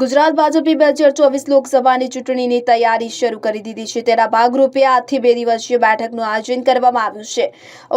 ગુજરાત ભાજપે બે હજાર ચોવીસ લોકસભાની ચૂંટણીની તૈયારી શરૂ કરી દીધી છે. તેના ભાગરૂપે આજથી બે દિવસીય બેઠકનું આયોજન કરવામાં આવ્યું છે.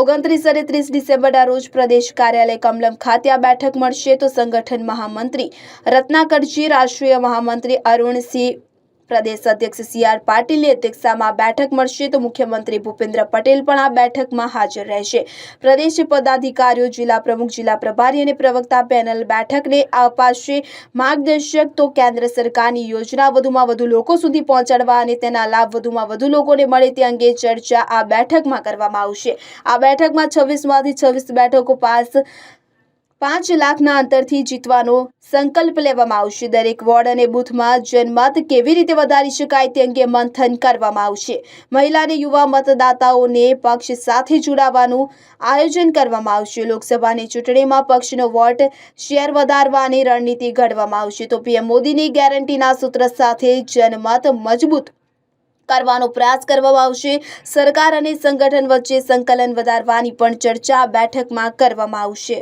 ઓગણત્રીસ અને ત્રીસ ડિસેમ્બરના રોજ પ્રદેશ કાર્યાલય કમલમ ખાતે આ બેઠક મળશે. તો સંગઠન મહામંત્રી રત્નાકરજી, રાષ્ટ્રીય મહામંત્રી અરુણસિંહ પ્રદેશ અધ્યક્ષ સી આર પાટીલની અધ્યક્ષતામાં બેઠક મળશે તો મુખ્યમંત્રી ભૂપેન્દ્ર પટેલ પણ આ બેઠકમાં હાજર રહેશે. પ્રદેશ પદાધિકારીઓ, જિલ્લા પ્રમુખ, જિલ્લા પ્રભારી અને પ્રવક્તા પેનલ બેઠકને અપાશે માર્ગદર્શક. તો કેન્દ્ર સરકારની યોજના વધુમાં વધુ લોકો સુધી પહોંચાડવા અને તેના લાભ વધુમાં વધુ લોકોને મળે તે અંગે ચર્ચા આ બેઠકમાં કરવામાં આવશે. આ બેઠકમાં છવ્વીસમાંથી છવ્વીસ બેઠકો પાસ પાંચ લાખના અંતરથી જીતવાનો સંકલ્પ લેવામાં આવશે. દરેક વોર્ડ અને બૂથમાં જનમત કેવી રીતે વધારી શકાય તે અંગે મંથન કરવામાં આવશે. મહિલા અને યુવા મતદાતાઓને પક્ષ સાથે જોડાવાનું આયોજન કરવામાં આવશે. લોકસભાની ચૂંટણીમાં પક્ષનો વોટ શેર વધારવાની રણનીતિ ઘડવામાં આવશે. તો પીએમ મોદીની ગેરંટીના સૂત્ર સાથે જનમત મજબૂત કરવાનો પ્રયાસ કરવામાં આવશે. સરકાર અને સંગઠન વચ્ચે સંકલન વધારવાની પણ ચર્ચા બેઠકમાં કરવામાં આવશે.